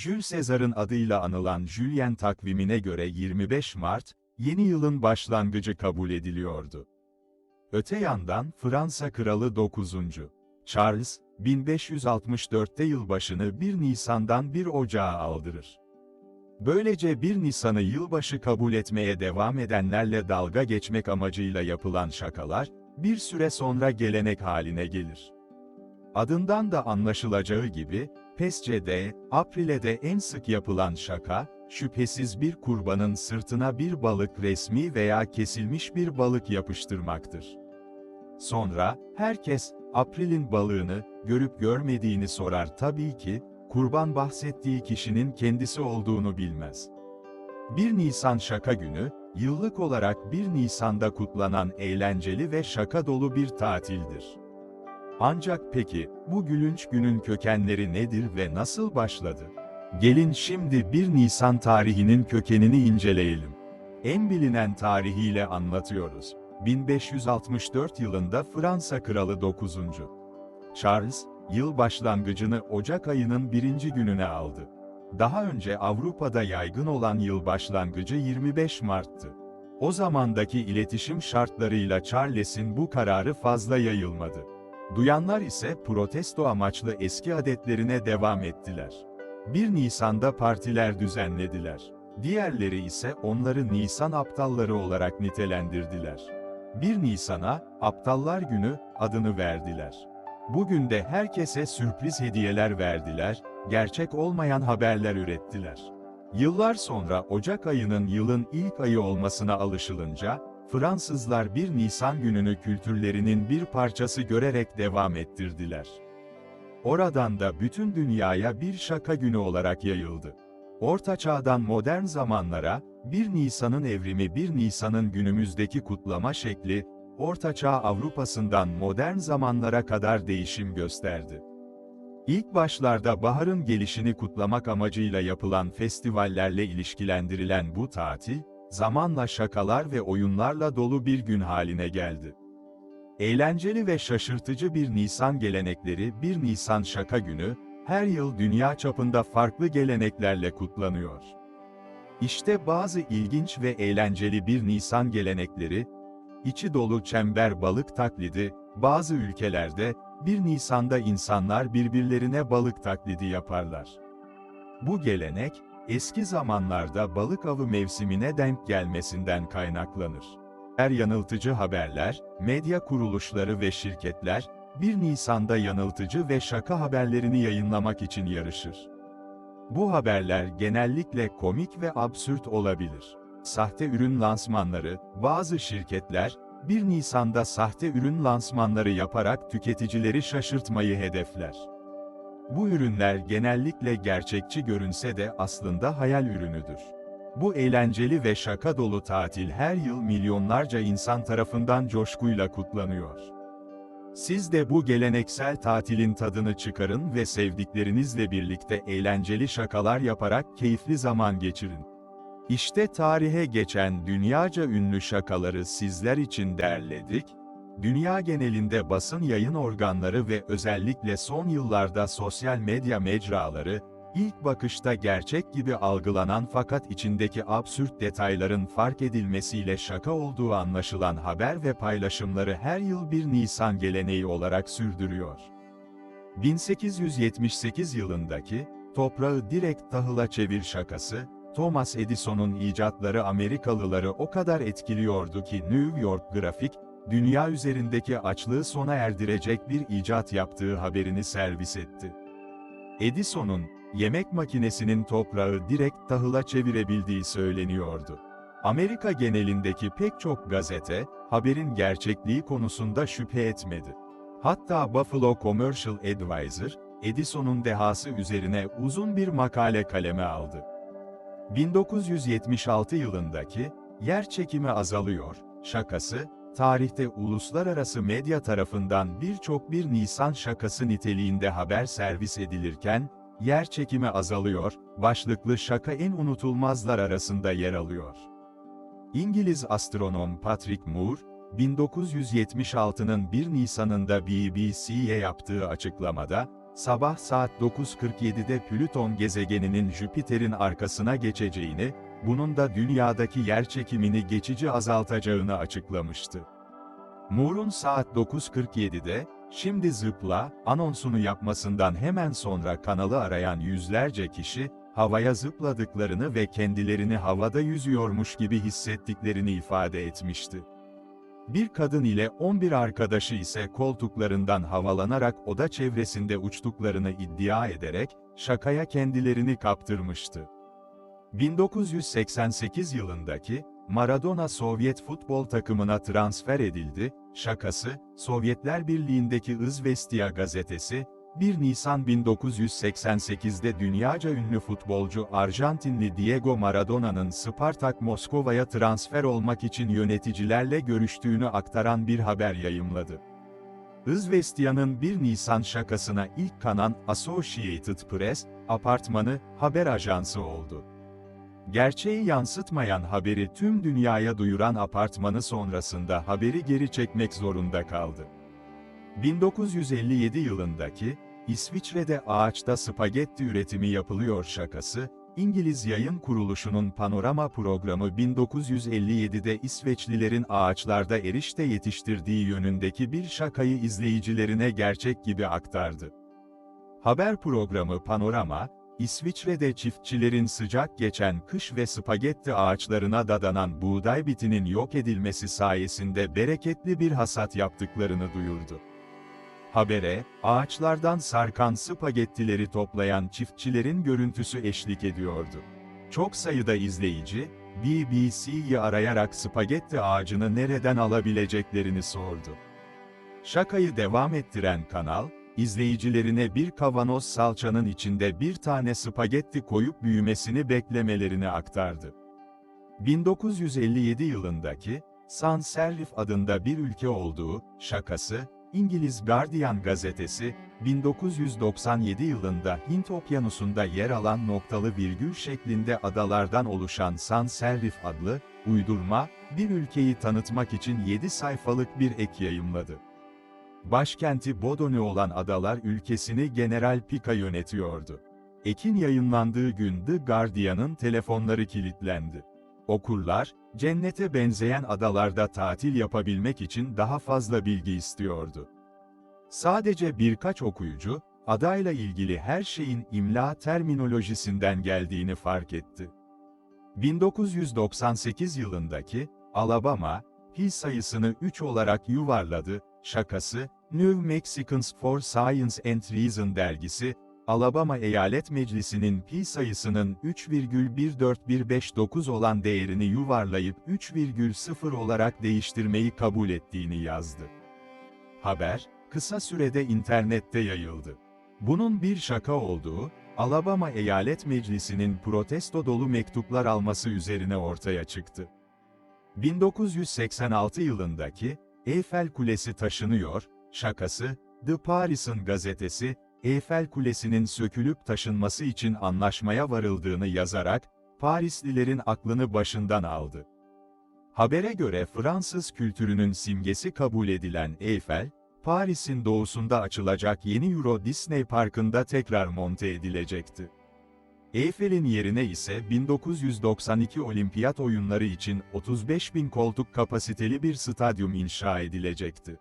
Jules Caesar'ın adıyla anılan Julien takvimine göre 25 Mart, yeni yılın başlangıcı kabul ediliyordu. Öte yandan Fransa Kralı 9. Charles, 1564'te yılbaşını 1 Nisan'dan 1 Ocağı aldırır. Böylece 1 Nisan'ı yılbaşı kabul etmeye devam edenlerle dalga geçmek amacıyla yapılan şakalar, bir süre sonra gelenek haline gelir. Adından da anlaşılacağı gibi, Pesce'de, Aprile'de en sık yapılan şaka, şüphesiz bir kurbanın sırtına bir balık resmi veya kesilmiş bir balık yapıştırmaktır. Sonra, herkes, April'in balığını, görüp görmediğini sorar tabii ki, kurban bahsettiği kişinin kendisi olduğunu bilmez. 1 Nisan şaka günü, yıllık olarak 1 Nisan'da kutlanan eğlenceli ve şaka dolu bir tatildir. Ancak peki, bu gülünç günün kökenleri nedir ve nasıl başladı? Gelin şimdi 1 Nisan tarihinin kökenini inceleyelim. En bilinen tarihiyle anlatıyoruz. 1564 yılında Fransa Kralı 9. Charles, yıl başlangıcını Ocak ayının birinci gününe aldı. Daha önce Avrupa'da yaygın olan yıl başlangıcı 25 Mart'tı. O zamandaki iletişim şartlarıyla Charles'in bu kararı fazla yayılmadı. Duyanlar ise protesto amaçlı eski adetlerine devam ettiler. 1 Nisan'da partiler düzenlediler. Diğerleri ise onları Nisan aptalları olarak nitelendirdiler. 1 Nisan'a, Aptallar Günü, adını verdiler. Bugün de herkese sürpriz hediyeler verdiler, gerçek olmayan haberler ürettiler. Yıllar sonra Ocak ayının yılın ilk ayı olmasına alışılınca, Fransızlar 1 Nisan gününü kültürlerinin bir parçası görerek devam ettirdiler. Oradan da bütün dünyaya bir şaka günü olarak yayıldı. Orta Çağ'dan modern zamanlara, 1 Nisan'ın evrimi 1 Nisan'ın günümüzdeki kutlama şekli, Orta Çağ Avrupa'sından modern zamanlara kadar değişim gösterdi. İlk başlarda baharın gelişini kutlamak amacıyla yapılan festivallerle ilişkilendirilen bu tatil, zamanla şakalar ve oyunlarla dolu bir gün haline geldi. Eğlenceli ve şaşırtıcı bir Nisan gelenekleri 1 Nisan Şaka Günü, her yıl dünya çapında farklı geleneklerle kutlanıyor. İşte bazı ilginç ve eğlenceli bir Nisan gelenekleri, içi dolu çember balık taklidi, bazı ülkelerde, 1 Nisan'da insanlar birbirlerine balık taklidi yaparlar. Bu gelenek, eski zamanlarda balık avı mevsimine denk gelmesinden kaynaklanır. Her yanıltıcı haberler, medya kuruluşları ve şirketler, 1 Nisan'da yanıltıcı ve şaka haberlerini yayınlamak için yarışır. Bu haberler genellikle komik ve absürt olabilir. Sahte ürün lansmanları, bazı şirketler, 1 Nisan'da sahte ürün lansmanları yaparak tüketicileri şaşırtmayı hedefler. Bu ürünler genellikle gerçekçi görünse de aslında hayal ürünüdür. Bu eğlenceli ve şaka dolu tatil her yıl milyonlarca insan tarafından coşkuyla kutlanıyor. Siz de bu geleneksel tatilin tadını çıkarın ve sevdiklerinizle birlikte eğlenceli şakalar yaparak keyifli zaman geçirin. İşte tarihe geçen dünyaca ünlü şakaları sizler için derledik. Dünya genelinde basın yayın organları ve özellikle son yıllarda sosyal medya mecraları, ilk bakışta gerçek gibi algılanan fakat içindeki absürt detayların fark edilmesiyle şaka olduğu anlaşılan haber ve paylaşımları her yıl bir Nisan geleneği olarak sürdürüyor. 1878 yılındaki, toprağı direkt tahıla çevir şakası, Thomas Edison'un icatları Amerikalıları o kadar etkiliyordu ki New York Grafik, dünya üzerindeki açlığı sona erdirecek bir icat yaptığı haberini servis etti. Edison'un, yemek makinesinin toprağı direkt tahıla çevirebildiği söyleniyordu. Amerika genelindeki pek çok gazete, haberin gerçekliği konusunda şüphe etmedi. Hatta Buffalo Commercial Advisor, Edison'un dehası üzerine uzun bir makale kaleme aldı. 1976 yılındaki, yer çekimi azalıyor, şakası, tarihte uluslararası medya tarafından birçok bir Nisan şakası niteliğinde haber servis edilirken, yer çekimi azalıyor, başlıklı şaka en unutulmazlar arasında yer alıyor. İngiliz astronom Patrick Moore, 1976'nın 1 Nisan'ında BBC'ye yaptığı açıklamada, sabah saat 9.47'de Plüton gezegeninin Jüpiter'in arkasına geçeceğini, bunun da dünyadaki yerçekimini geçici azaltacağını açıklamıştı. Moore'un saat 9.47'de, şimdi zıpla, anonsunu yapmasından hemen sonra kanalı arayan yüzlerce kişi, havaya zıpladıklarını ve kendilerini havada yüzüyormuş gibi hissettiklerini ifade etmişti. Bir kadın ile 11 arkadaşı ise koltuklarından havalanarak oda çevresinde uçtuklarını iddia ederek, şakaya kendilerini kaptırmıştı. 1988 yılındaki, Maradona Sovyet futbol takımına transfer edildi, şakası, Sovyetler Birliği'ndeki Izvestia gazetesi, 1 Nisan 1988'de dünyaca ünlü futbolcu Arjantinli Diego Maradona'nın Spartak Moskova'ya transfer olmak için yöneticilerle görüştüğünü aktaran bir haber yayımladı. Izvestia'nın 1 Nisan şakasına ilk kanan Associated Press, apartmanı, haber ajansı oldu. Gerçeği yansıtmayan haberi tüm dünyaya duyuran apartmanı sonrasında haberi geri çekmek zorunda kaldı. 1957 yılındaki, İsviçre'de ağaçta spagetti üretimi yapılıyor şakası, İngiliz yayın kuruluşunun panorama programı 1957'de İsveçlilerin ağaçlarda erişte yetiştirdiği yönündeki bir şakayı izleyicilerine gerçek gibi aktardı. Haber programı Panorama, İsviçre'de çiftçilerin sıcak geçen kış ve spagetti ağaçlarına dadanan buğday bitinin yok edilmesi sayesinde bereketli bir hasat yaptıklarını duyurdu. Habere, ağaçlardan sarkan spagettileri toplayan çiftçilerin görüntüsü eşlik ediyordu. Çok sayıda izleyici, BBC'yi arayarak spagetti ağacını nereden alabileceklerini sordu. Şakayı devam ettiren kanal, izleyicilerine bir kavanoz salçanın içinde bir tane spagetti koyup büyümesini beklemelerini aktardı. 1957 yılındaki, Sans Serif adında bir ülke olduğu, şakası, İngiliz Guardian gazetesi, 1997 yılında Hint okyanusunda yer alan noktalı virgül şeklinde adalardan oluşan Sans Serif adlı, uydurma, bir ülkeyi tanıtmak için 7 sayfalık bir ek yayımladı. Başkenti Bodoni olan adalar ülkesini General Pika yönetiyordu. Ekin yayınlandığı gün Guardian'ın telefonları kilitlendi. Okurlar, cennete benzeyen adalarda tatil yapabilmek için daha fazla bilgi istiyordu. Sadece birkaç okuyucu, adayla ilgili her şeyin imla terminolojisinden geldiğini fark etti. 1998 yılındaki, Alabama, pi sayısını 3 olarak yuvarladı, şakası, New Mexicans for Science and Reason dergisi, Alabama Eyalet Meclisi'nin pi sayısının 3,14159 olan değerini yuvarlayıp 3,0 olarak değiştirmeyi kabul ettiğini yazdı. Haber, kısa sürede internette yayıldı. Bunun bir şaka olduğu, Alabama Eyalet Meclisi'nin protesto dolu mektuplar alması üzerine ortaya çıktı. 1986 yılındaki, Eiffel Kulesi taşınıyor, şakası, The Paris'in gazetesi, Eiffel Kulesi'nin sökülüp taşınması için anlaşmaya varıldığını yazarak, Parislilerin aklını başından aldı. Habere göre Fransız kültürünün simgesi kabul edilen Eiffel, Paris'in doğusunda açılacak yeni Euro Disney Parkı'nda tekrar monte edilecekti. Eiffel'in yerine ise 1992 Olimpiyat oyunları için 35 bin koltuk kapasiteli bir stadyum inşa edilecekti.